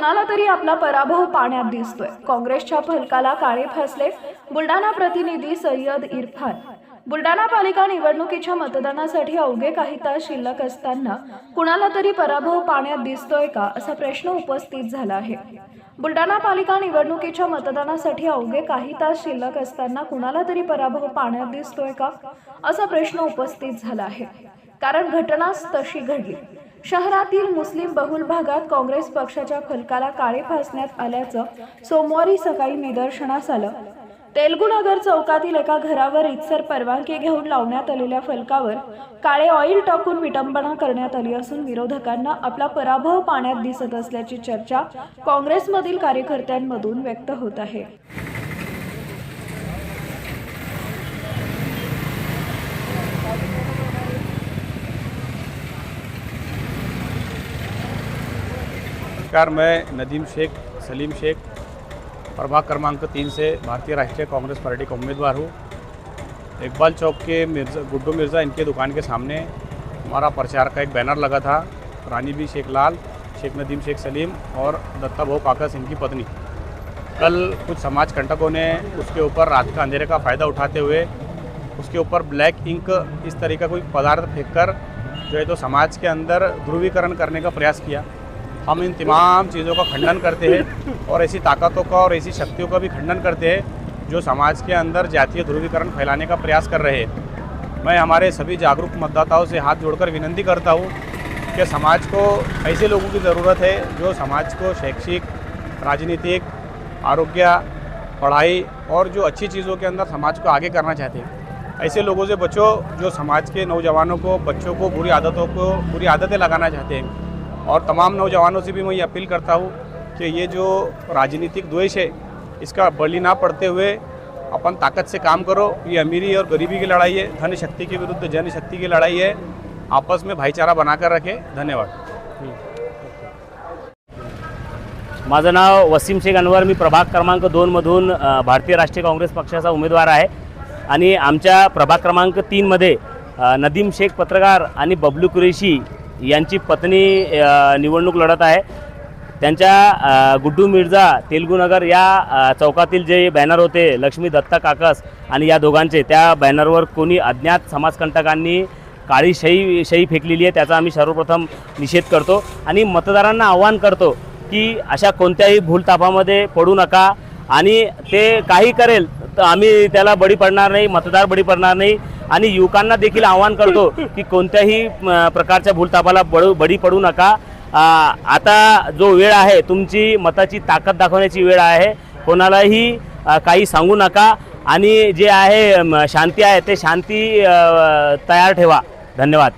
तरी आपला पराभव पाण्यात दिसतोय. काँग्रेसच्या फलकाला काळे फासले बुलढाणा प्रतिनिधी सय्यद इरफान. बुलढाणा पालिका निवडणुकीच्या मतदानासाठी अवघे काही तास शिल्लक असताना कुणाला तरी पराभव पाण्यात दिसतोय का असा प्रश्न उपस्थित झाला आहे. बुलढाणा पालिका निवडणुकीच्या मतदानासाठी अवघे काही तास शिल्लक असताना कुणाला तरी पराभव पाण्यात दिसतोय का असा प्रश्न उपस्थित झाला आहे. कारण घटनाच तशी घडली. शहरातील मुस्लिम बहुल भागात काँग्रेस पक्षाच्या फलकाला काळे फासण्यात आल्याचं सोमवारी सकाळी निदर्शनास आलं. तेलगुनगर चौकातील एका घरावर इत्सर परवानगी घेऊन लावण्यात आलेल्या फलकावर काळे ऑइल टाकून विटंबना करण्यात आली असून विरोधकांना आपला पराभव पाण्यात दिसत असल्याची चर्चा काँग्रेसमधील कार्यकर्त्यांमधून व्यक्त होत आहे. नमस्कार, मैं नदीम शेख, सलीम शेख, प्रभाग क्रमांक तीन से भारतीय राष्ट्रीय कांग्रेस पार्टी का उम्मीदवार हूँ। इकबाल चौक के मिर्ज़ा, गुड्डू मिर्ज़ा, इनके दुकान के सामने हमारा प्रचार का एक बैनर लगा था। रानी बी शेख लाल, शेख नदीम शेख सलीम और दत्ता भाऊ काकस, इनकी पत्नी। कल कुछ समाज कंटकों ने उसके ऊपर रात का अंधेरे का फ़ायदा उठाते हुए उसके ऊपर ब्लैक इंक इस तरह का कोई पदार्थ फेंक कर जो है तो समाज के अंदर ध्रुवीकरण करने का प्रयास किया। हम इन तमाम चीज़ों का खंडन करते हैं और ऐसी ताकतों का और ऐसी शक्तियों का भी खंडन करते हैं जो समाज के अंदर जातीय ध्रुवीकरण फैलाने का प्रयास कर रहे हैं। मैं हमारे सभी जागरूक मतदाताओं से हाथ जोड़कर विनंती करता हूँ कि समाज को ऐसे लोगों की ज़रूरत है जो समाज को शैक्षिक, राजनीतिक, आरोग्य, पढ़ाई और जो अच्छी चीज़ों के अंदर समाज को आगे करना चाहते हैं। ऐसे लोगों से बचो जो समाज के नौजवानों को, बच्चों को बुरी आदतों को, बुरी आदतें लगाना चाहते हैं। और तमाम नौजवानों से भी मैं ये अपील करता हूँ कि ये जो राजनीतिक द्वेष है इसका बली ना पड़ते हुए अपन ताकत से काम करो। ये अमीरी और गरीबी की लड़ाई है धन शक्ति के विरुद्ध जन शक्ति की लड़ाई है। आपस में भाईचारा बनाकर रखें। धन्यवाद। माझं नाव वसीम शेख अनवर मी प्रभाग क्रमांक दोनमधून भारतीय राष्ट्रीय काँग्रेस पक्षाचा उमेदवार आहे. आणि आमच्या प्रभाग क्रमांक तीनमध्ये नदीम शेख पत्रकार आणि बबलू कुरेशी यांची पत्नी निवडणूक लढत आहे. त्यांच्या गुड्डू मिर्झा तेलगुनगर या चौकातील जे बॅनर होते लक्ष्मी दत्ता काकस आणि या दोघांचे त्या बॅनरवर कोणी अज्ञात समाजकंटकांनी काळी शाई शाई फेकलेली आहे त्याचा आम्ही सर्वप्रथम निषेध करतो. आणि मतदारांना आवाहन करतो की अशा कोणत्याही भूलतापामध्ये पडू नका आणि ते काही करेल तर आम्ही त्याला बळी पडणार नाही मतदार बळी पडणार नाही. आणि युवकांना देखील आवाहन करतो की कोणत्याही प्रकारच्या भूलतापाला बळू बळी पडू नका. आ, आता जो वेळ आहे तुमची मताची ताकद दाखवण्याची वेळ आहे. कोणालाही काही सांगू नका. आणि जे आहे शांती आहे ते शांती तयार ठेवा. धन्यवाद.